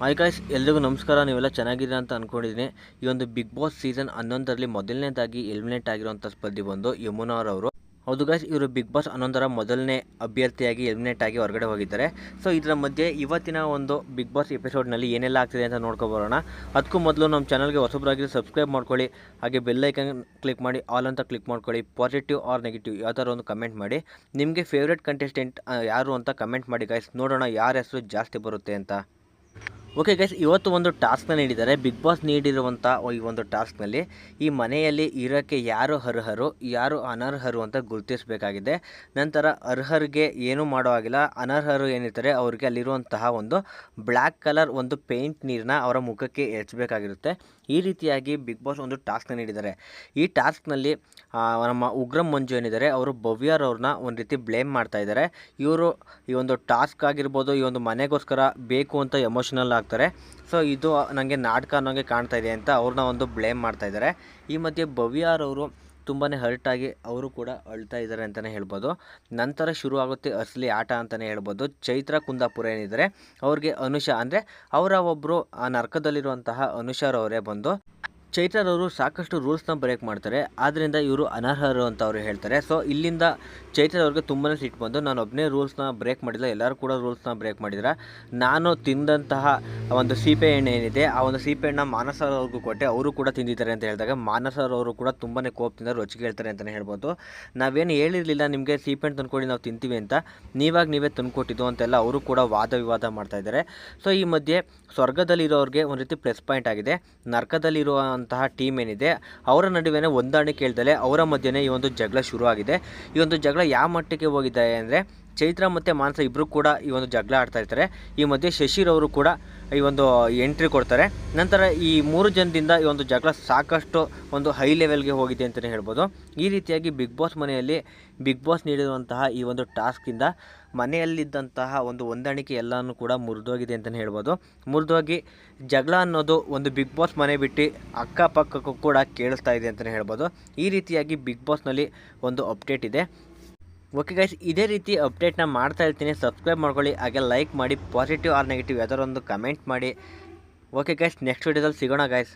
Hi guys ಎಲ್ರಿಗೂ ನಮಸ್ಕಾರ. ನೀವೆಲ್ಲ ಚೆನ್ನಾಗಿದ್ದೀರಾ ಅಂತ ಅಂದ್ಕೊಂಡಿದ್ದೀನಿ ಈ ಒಂದು ಬಿಗ್ ಬಾಸ್ ಸೀಸನ್ ಹನ್ನೊಂದರಲ್ಲಿ ಮೊದಲನೇದಾಗಿ ಎಲಿಮಿನೇಟ್ ಆಗಿರುವಂಥ ಸ್ಪರ್ಧಿ ಬಂದು ಯಮುನಾರವರು ಹೌದು ಗಾಯ್ಸ್ ಇವರು ಬಿಗ್ ಬಾಸ್ ಹನ್ನೊಂದರ ಮೊದಲನೇ ಅಭ್ಯರ್ಥಿಯಾಗಿ ಎಲಿಮಿನೇಟ್ ಆಗಿ ಹೊರಗಡೆ ಹೋಗಿದ್ದಾರೆ. ಸೊ ಇದರ ಮಧ್ಯೆ ಇವತ್ತಿನ ಒಂದು ಬಿಗ್ ಬಾಸ್ ಎಪಿಸೋಡ್ನಲ್ಲಿ ಏನೆಲ್ಲ ಆಗ್ತಿದೆ ಅಂತ ನೋಡ್ಕೊಬರೋಣ ಅದಕ್ಕೂ ಮೊದಲು ನಮ್ಮ ಚಾನಲ್ಗೆ ಹೊಸಬರಾಗಿ ಸಬ್ಸ್ಕ್ರೈಬ್ ಮಾಡ್ಕೊಳ್ಳಿ. ಹಾಗೆ ಬೆಲ್ಲೈಕನ್ ಕ್ಲಿಕ್ ಮಾಡಿ ಆಲ್ ಅಂತ ಕ್ಲಿಕ್ ಮಾಡ್ಕೊಳ್ಳಿ. ಪಾಸಿಟಿವ್ ಆರ್ ನೆಗೆಟಿವ್ ಯಾವ ಥರ ಒಂದು ಕಮೆಂಟ್ ಮಾಡಿ. ನಿಮಗೆ ಫೇವ್ರೇಟ್ ಕಂಟೆಸ್ಟೆಂಟ್ ಯಾರು ಅಂತ ಕಮೆಂಟ್ ಮಾಡಿ ಗಾಯ್ಸ್ ನೋಡೋಣ ಯಾರ ಹೆಸರು ಜಾಸ್ತಿ ಬರುತ್ತೆ ಅಂತ. ಓಕೆ ಗೈಸ್ ಇವತ್ತು ಒಂದು ಟಾಸ್ಕ್ನ ನೀಡಿದ್ದಾರೆ. ಬಿಗ್ ಬಾಸ್ ನೀಡಿರುವಂಥ ಈ ಒಂದು ಟಾಸ್ಕ್ನಲ್ಲಿ ಈ ಮನೆಯಲ್ಲಿ ಇರೋಕ್ಕೆ ಯಾರು ಅರ್ಹರು, ಯಾರು ಅನರ್ಹರು ಅಂತ ಗುರುತಿಸಬೇಕಾಗಿದೆ. ನಂತರ ಅರ್ಹರಿಗೆ ಏನೂ ಮಾಡೋ ಆಗಿಲ್ಲ ಅನರ್ಹರು ಏನಿರ್ತಾರೆ, ಅವರಿಗೆ ಅಲ್ಲಿರುವಂತಹ ಒಂದು ಬ್ಲ್ಯಾಕ್ ಕಲರ್ ಒಂದು ಪೇಂಟ್ ನೀರನ್ನ ಅವರ ಮುಖಕ್ಕೆ ಎಚ್ಚಬೇಕಾಗಿರುತ್ತೆ ಈ ರೀತಿಯಾಗಿ ಬಿಗ್ ಬಾಸ್ ಒಂದು ಟಾಸ್ಕ್ನ ನೀಡಿದ್ದಾರೆ. ಈ ಟಾಸ್ಕ್ನಲ್ಲಿ ನಮ್ಮ ಉಗ್ರಂ ಮಂಜು ಏನಿದ್ದಾರೆ, ಅವರು ಭವ್ಯರವ್ರನ್ನ ಒಂದು ರೀತಿ ಬ್ಲೇಮ್ ಮಾಡ್ತಾ ಇದ್ದಾರೆ. ಇವರು ಈ ಒಂದು ಟಾಸ್ಕ್ ಆಗಿರ್ಬೋದು, ಈ ಒಂದು ಮನೆಗೋಸ್ಕರ ಬೇಕು ಅಂತ ಎಮೋಷನಲ್ ಆಗ್ತಾರೆ ಸೊ ಇದು ನನಗೆ ನಾಟಕ ಅನ್ನೋಂಗೆ ಕಾಣ್ತಾ ಇದೆ ಅಂತ ಅವ್ರನ್ನ ಒಂದು ಬ್ಲೇಮ್ ಮಾಡ್ತಾ ಇದ್ದಾರೆ. ಈ ಮಧ್ಯೆ ಭವ್ಯಾರವರು ತುಂಬಾ ಹರ್ಟಾಗಿ ಅವರು ಕೂಡ ಅಳ್ತಾ ಇದ್ದಾರೆ ಅಂತಲೇ ಹೇಳ್ಬೋದು. ನಂತರ ಶುರು ಆಗುತ್ತೆ ಅಸಲಿ ಆಟ ಅಂತಲೇ ಹೇಳ್ಬೋದು. ಚೈತ್ರ, ಕುಂದಾಪುರ ಏನಿದ್ದಾರೆ, ಅವ್ರಿಗೆ ಅನುಷಾ ಅಂದರೆ ಅವರ ಒಬ್ಬರು ಆ ನರ್ಕದಲ್ಲಿರುವಂತಹ ಅನುಷಾರವರೇ ಬಂದು ಚೈತ್ರರವರು ಸಾಕಷ್ಟು ರೂಲ್ಸ್ನ ಬ್ರೇಕ್ ಮಾಡ್ತಾರೆ. ಆದ್ದರಿಂದ ಇವರು ಅನರ್ಹರು ಅಂತ ಅವರು ಹೇಳ್ತಾರೆ. ಸೊ, ಇಲ್ಲಿಂದ ಚೈತ್ರವ್ರಿಗೆ ತುಂಬಾ ಸಿಟ್ಟು ಬಂದು ನಾನು ಒಬ್ಬನೇ ರೂಲ್ಸ್ನ ಬ್ರೇಕ್ ಮಾಡಿಲ್ಲ. ಎಲ್ಲರೂ ಕೂಡ ರೂಲ್ಸ್ನ ಬ್ರೇಕ್ ಮಾಡಿದ್ರೆ. ನಾನು ತಿಂದಂತಹ ಒಂದು ಸೀಪೆ ಎಣ್ಣೆ ಏನಿದೆ, ಆ ಒಂದು ಸೀಪೆ ಎಣ್ಣೆ ಮಾನಸರವ್ರಿಗೂ ಕೊಟ್ಟೆ. ಅವರು ಕೂಡ ತಿಂದಿದ್ದಾರೆ ಅಂತ ಹೇಳಿದಾಗ ಮಾನಸರವರು ಕೂಡ ತುಂಬಾ ಕೋಪದಿಂದ ರುಚಿಗೆ ಹೇಳ್ತಾರೆ ಅಂತಲೇ ಹೇಳ್ಬೋದು. ನಾವೇನು ಹೇಳಿರಲಿಲ್ಲ ನಿಮಗೆ ಸೀಪೆ ಹಣ್ಣು ತಂದ್ಕೊಡಿ, ನಾವು ತಿಂತೀವಿ ಅಂತ. ನೀವಾಗ ನೀವೇ ತಂದುಕೊಟ್ಟಿದ್ದು ಅಂತೆಲ್ಲ ಅವರು ಕೂಡ ವಾದ ವಿವಾದ ಮಾಡ್ತಾ ಇದ್ದಾರೆ. ಸೊ, ಈ ಮಧ್ಯೆ ಸ್ವರ್ಗದಲ್ಲಿರೋರಿಗೆ ಒಂದು ರೀತಿ ಪ್ಲಸ್ ಪಾಯಿಂಟ್ ಆಗಿದೆ. ನರ್ಕದಲ್ಲಿರುವಂತಹ ಟೀಮ್ ಏನಿದೆ, ಅವರ ನಡುವೆನೇ ಹೊಂದಾಣಿಕೆ ಕೇಳ್ದಲೆ ಅವರ ಮಧ್ಯೆ ಈ ಒಂದು ಜಗಳ ಶುರು ಆಗಿದೆ ಈ ಒಂದು ಜಗಳ ಯಾವ ಮಟ್ಟಕ್ಕೆ ಹೋಗಿದ್ದಾರೆ ಅಂದರೆ ಚೈತ್ರ ಮತ್ತು ಮಾನಸ ಇಬ್ಬರು ಕೂಡ ಈ ಒಂದು ಜಗಳ ಆಡ್ತಾ ಇರ್ತಾರೆ. ಈ ಮಧ್ಯೆ ಶಶಿರವರು ಕೂಡ ಈ ಒಂದು ಎಂಟ್ರಿ ಕೊಡ್ತಾರೆ. ನಂತರ ಈ ಮೂರು ಜನದಿಂದ ಈ ಒಂದು ಜಗಳ ಸಾಕಷ್ಟು ಒಂದು ಹೈ ಲೆವೆಲ್ಗೆ ಹೋಗಿದೆ ಅಂತಲೇ ಹೇಳ್ಬೋದು. ಈ ರೀತಿಯಾಗಿ ಬಿಗ್ ಬಾಸ್ ಮನೆಯಲ್ಲಿ ಬಿಗ್ ಬಾಸ್ ನೀಡಿರುವಂತಹ ಈ ಒಂದು ಟಾಸ್ಕಿಂದ ಮನೆಯಲ್ಲಿದ್ದಂತಹ ಒಂದು ಹೊಂದಾಣಿಕೆ ಎಲ್ಲನೂ ಕೂಡ ಮುರಿದೋಗಿದೆ ಅಂತಲೇ ಹೇಳ್ಬೋದು. ಮುರಿದೋಗಿ ಜಗಳ ಅನ್ನೋದು ಒಂದು ಬಿಗ್ ಬಾಸ್ ಮನೆ ಬಿಟ್ಟು ಅಕ್ಕಪಕ್ಕಕ್ಕೂ ಕೂಡ ಕೇಳಿಸ್ತಾ ಇದೆ ಅಂತಲೇ ಹೇಳ್ಬೋದು. ಈ ರೀತಿಯಾಗಿ ಬಿಗ್ ಬಾಸ್ನಲ್ಲಿ ಒಂದು ಅಪ್ಡೇಟ್ ಇದೆ. ಓಕೆ ಗೈಸ್ ಇದೇ ರೀತಿ ಅಪ್ಡೇಟ್ನ ಮಾಡ್ತಾ ಇರ್ತೀನಿ. ಸಬ್ಸ್ಕ್ರೈಬ್ ಮಾಡ್ಕೊಳ್ಳಿ. ಹಾಗೆ ಲೈಕ್ ಮಾಡಿ. ಪಾಸಿಟಿವ್ ಆರ್ ನೆಗೆಟಿವ್ ಯಾವ್ದಾರು ಒಂದು ಕಮೆಂಟ್ ಮಾಡಿ. ಓಕೆ ಗೈಸ್ ನೆಕ್ಸ್ಟ್ ವಿಡಿಯೋದಲ್ಲಿ ಸಿಗೋಣ ಗೈಸ್